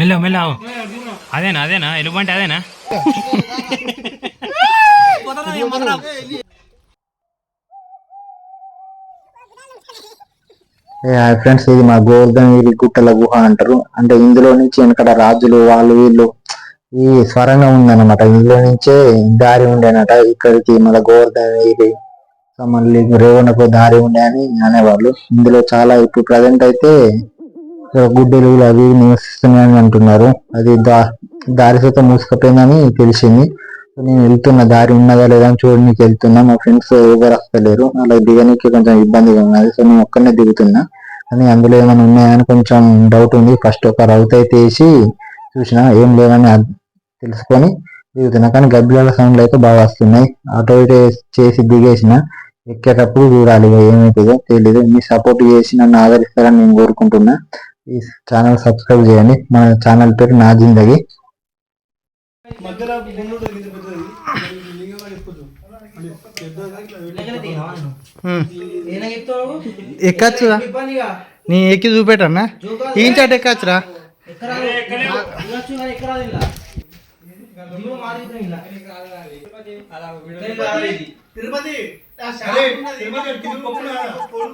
మెల్లవు మెల్లవు అదేనా అదేనా? ఎలుగుబంటి అదేనా? హాయ్ ఫ్రెండ్స్ ఇది మా గోవర్ధనగిరి గుట్టల గుహ అంటారు. అంటే ఇందులో నుంచి వెనకట రాజులు వాళ్ళు వీళ్ళు ఈ స్వరంగా ఉందన్నమాట. ఇందులో నుంచే దారి ఉండేనట. ఇక్కడికి మన గోవర్ధనగిరి మళ్ళీ రేవణకు దారి ఉండే అని అనేవాళ్ళు. ఇందులో చాలా ఇప్పుడు ప్రజెంట్ అయితే గుడ్డెలు అవి నివసిస్తున్నాయని అంటున్నారు. అది దా దారి సైతం మూసుకపోయిందని తెలిసింది. నేను వెళ్తున్న దారి ఉన్నదా లేదా అని చూడడానికి వెళ్తున్నా. మా ఫ్రెండ్స్ ఎవరు వస్తలేరు అలా దిగడానికి కొంచెం ఇబ్బందిగా ఉన్నది. సో నేను ఒక్కనే దిగుతున్నా. కానీ అందులో ఏమైనా ఉన్నాయని కొంచెం డౌట్ ఉంది. ఫస్ట్ ఒక రౌత్ అయితే వేసి చూసిన ఏం లేవని తెలుసుకొని దిగుతున్నా. కానీ గబ్బిలాల సౌండ్లు అయితే బాగా వస్తున్నాయి. ఆటో చేసి దిగేసిన ఎక్కేటప్పుడు చూడాలి. ఇక ఏమవుతుందో తెలియదు మీ సపోర్ట్ చేసి నన్ను ఆదరిస్తారని నేను కోరుకుంటున్నా. ఈ ఛానల్ సబ్స్క్రైబ్ చేయండి. మన ఛానల్ పేరు నా జిందగి ఎక్కచ్చురా. నీ ఎక్కి చూపెట్టన్నా? ఏం చాట ఎక్కచ్చురా?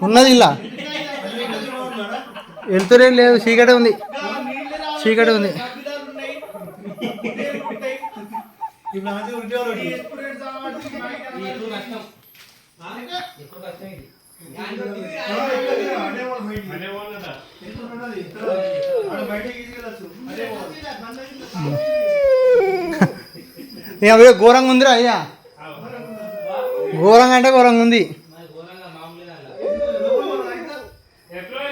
ఉన్నది ఇలా. వెళ్తురే లేదు చీకటి ఉంది. చీకటి ఉంది. అవి ఘోరంగా ఉందిరా అయ్యా. ఘోరంగా అంటే ఘోరంగా ఉంది.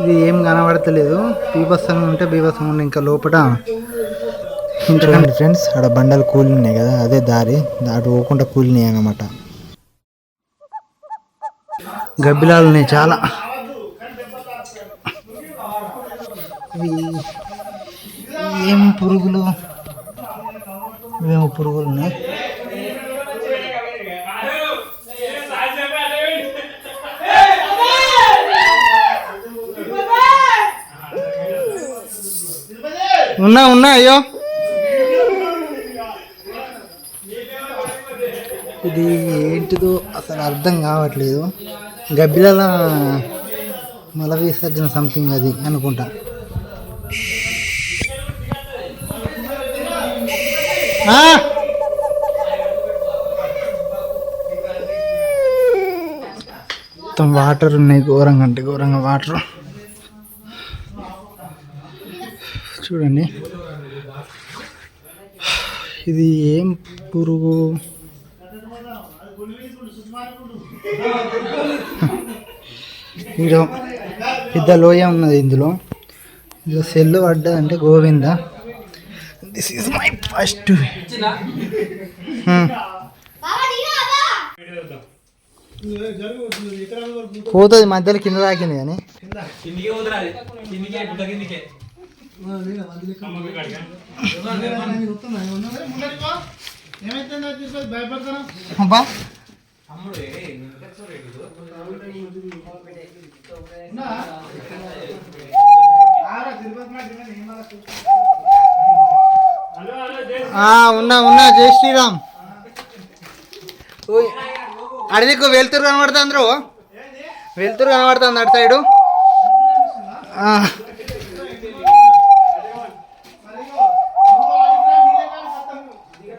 ఇది ఏం కనబడతలేదు. బీభత్సంగా ఉంటే బీభత్సంగా ఉండే ఇంకా లోపల చూడండి ఫ్రెండ్స్ ఆడ బండలు కూలినాయి కదా అదే దారి. అటు పోకుండా కూలినాయి అన్నమాట. గబ్బిలాలు ఉన్నాయి చాలా. ఇవి ఏం పురుగులు? ఇవేమో పురుగులు ఉన్నాయి. ఉన్నా ఉన్నా అయ్యో. ఇది ఏంటిదో అసలు అర్థం కావట్లేదు. గబ్బిలాల మల విసర్జన సంథింగ్ అది అనుకుంటా! మొత్తం వాటర్ ఉన్నాయి ఘోరంగా అంటే ఘోరంగా వాటర్. చూడండి. ఇది ఏం పురుగు? ఇక్కడ పెద్ద లోయ ఉన్నది ఇందులో. ఇందులో cell పడ్డదంటే Govinda. This is my first పోతుంది మధ్యలో కింద తాకింది కానీ. అబ్బా. ఉన్నా ఉన్నా జై శ్రీరామ్. అడవికు వెళ్తురు కనబడుతుంది అందరూ వెళ్తురు కనబడుతుంది అటు సైడు ఆ. ఇది ఘోరంగా అంటే ఘోరంగా ఉన్నది మొత్తం ఇలా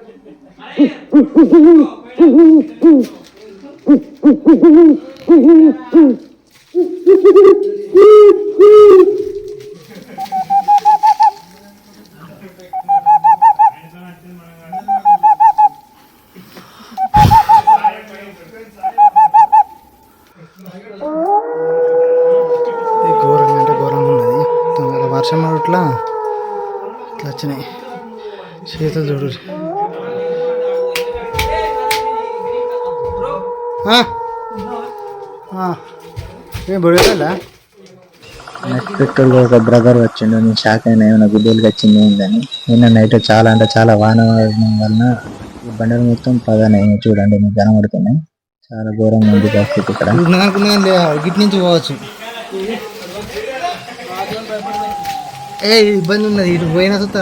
వర్షం అట్లా ఇట్లా వచ్చినాయి. చేతులు చూడు. గా ఒక బ్రదర్ వచ్చిండు నేను షాక్ అయినా ఏమైనా గుడ్డేలు వచ్చింది ఏందని. నిన్న నైట్ చాలా అంటే చాలా వాన వలన ఈ బండలు మొత్తం పదనాయి చూడండి మీకు కనబడుతున్నాయి చాలా ఘోరంగా ఉంది పరిస్థితి ఇక్కడ. గిట్ నుంచి పోవచ్చు. ఏ ఇబ్బంది ఉన్నది ఇటు పోయినా చూస్తా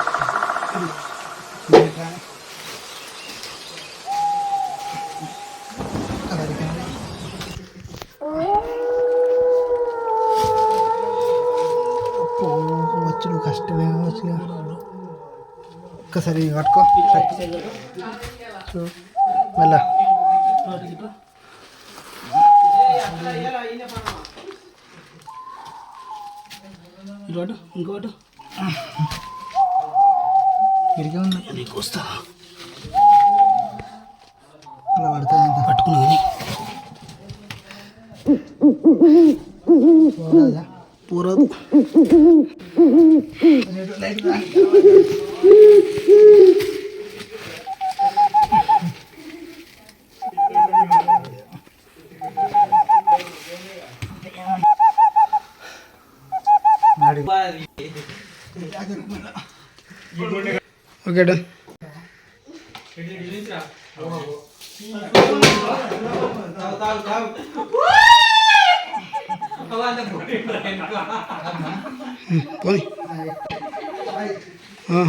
ఒక్కసారి పట్టుకో. మళ్ళా ఇటు ఇంకోటి ఇరిగే ఉంది. నీకు వస్తా. అలా పడుతుంది పట్టుకున్నది పోరాదా? పోరాదు. లైట్ ఓకే డన్ పోయి ఆ.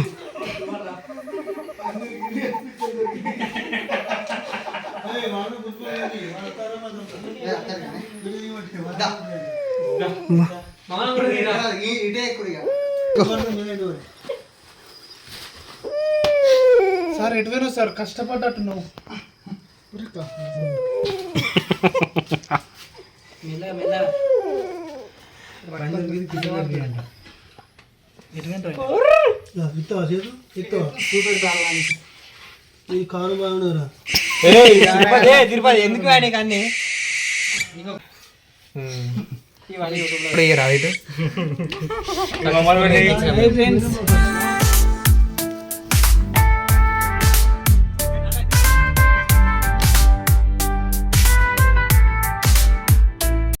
సార్ ఎటు పోయినా సార్? కష్టపడ్డట్టు నువ్వు ఈ కారు బాగున్నారా తిరుపతి ఎందుకు వాడికి అన్ని ఇప్పుడు ఇయ్యరా ఇటు ఫ్రెండ్స్